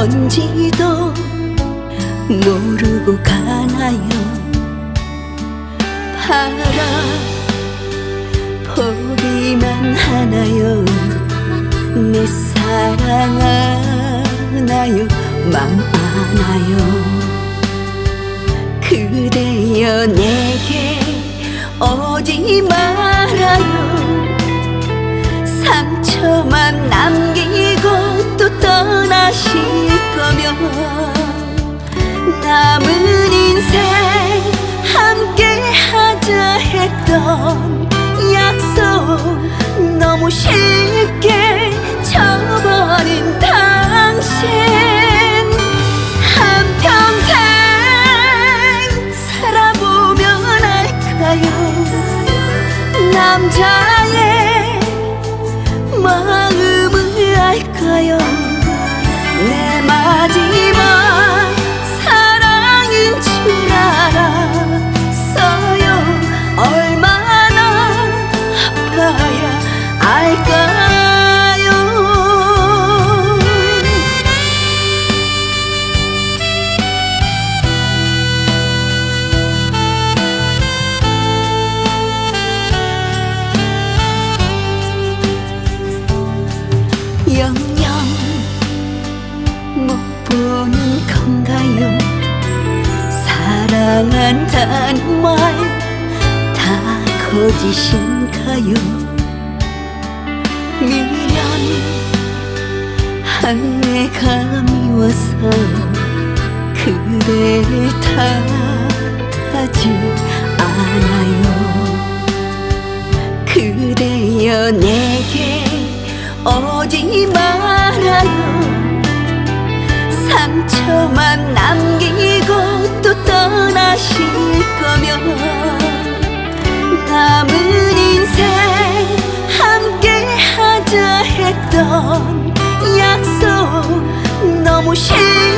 뭔지도 모르고 가나요? 바라 보기만 하나요? 내 사랑하나요? 맘 아나요? 그대여 내게 오지 말 마음을 알까요? 내 마지막 사랑인 줄 알았어요. 얼마나 아파야 알까요 사랑한다는 말다 거짓인가요. 미련 한내가 미워서 그대를 탓하지 않아요. 그대여 내게 오지 말아요. 상처만 남기 shoes.